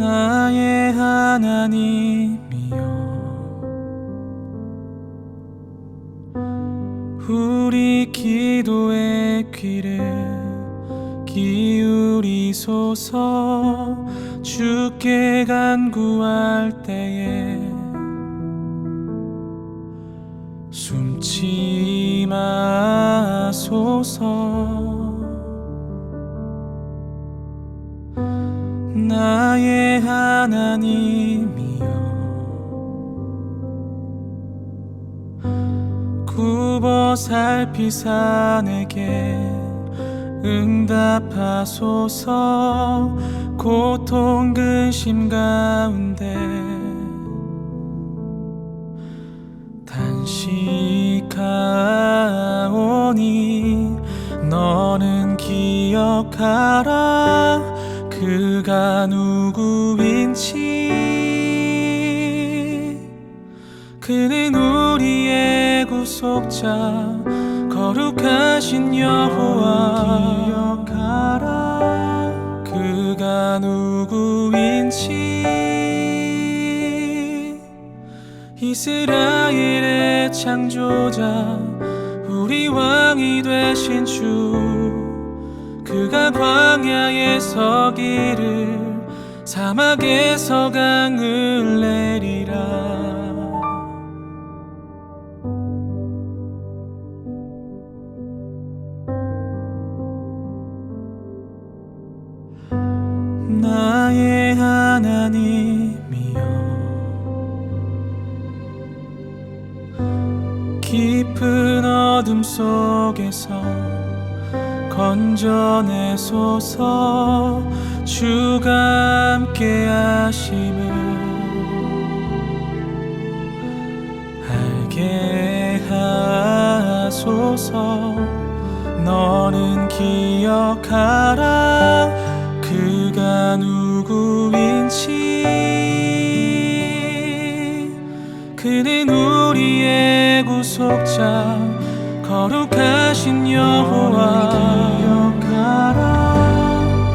나의 하나님이여. 우리 기도의 귀를 기울이소서. 주께 간구할 때에 숨지 마소서 나의 하나님이여. 굽어 살피사 내게 응답하소서. 고통 근심 가운데 단식하오니 너는 기억하라 그가 누구인지 그는 우리의 구속자 거룩하신 여호와. 기억하라. 그가 누구인지 이스라엘의 창조자 우리 왕이 되신 주 그가 광야에서 길을 사막에서 강을 내리라. 나의 하나님이여 깊은 어둠 속에서 건져내소서. 주가 함께 하심을 알게 하소서. 너는 기억하라. 그가 누구인지. 그는 우리의 구속자 거룩하신 여호와. 기억하라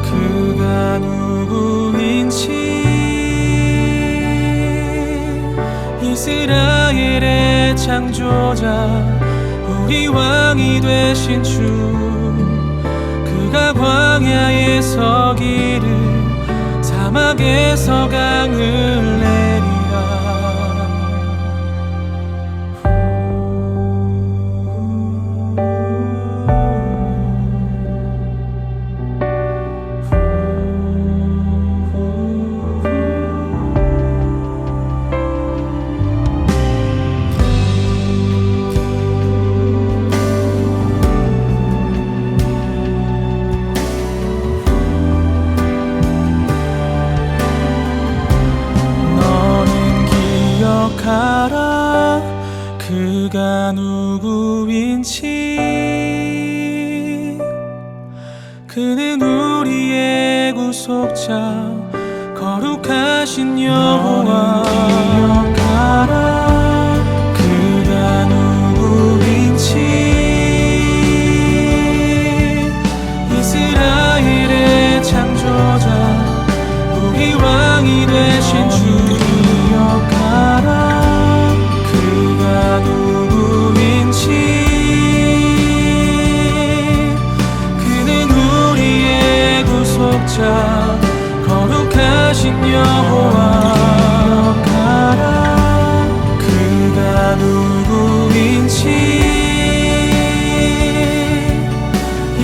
그가 누구인지 이스라엘의 창조자 우리 왕이 되신 주. 그가 광야에서 길을 사막에서 강을 그는 우리의 구속자 거룩하신 여호와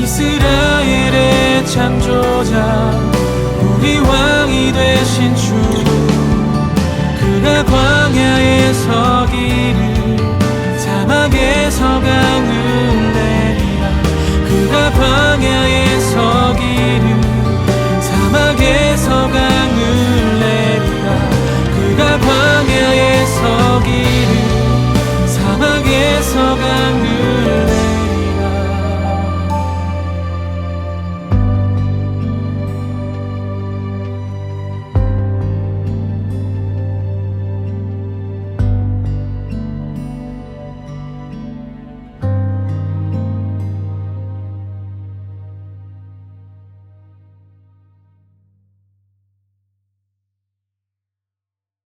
이스라엘의 창조자 우리 왕이 되신 주. 그가 광야에 서기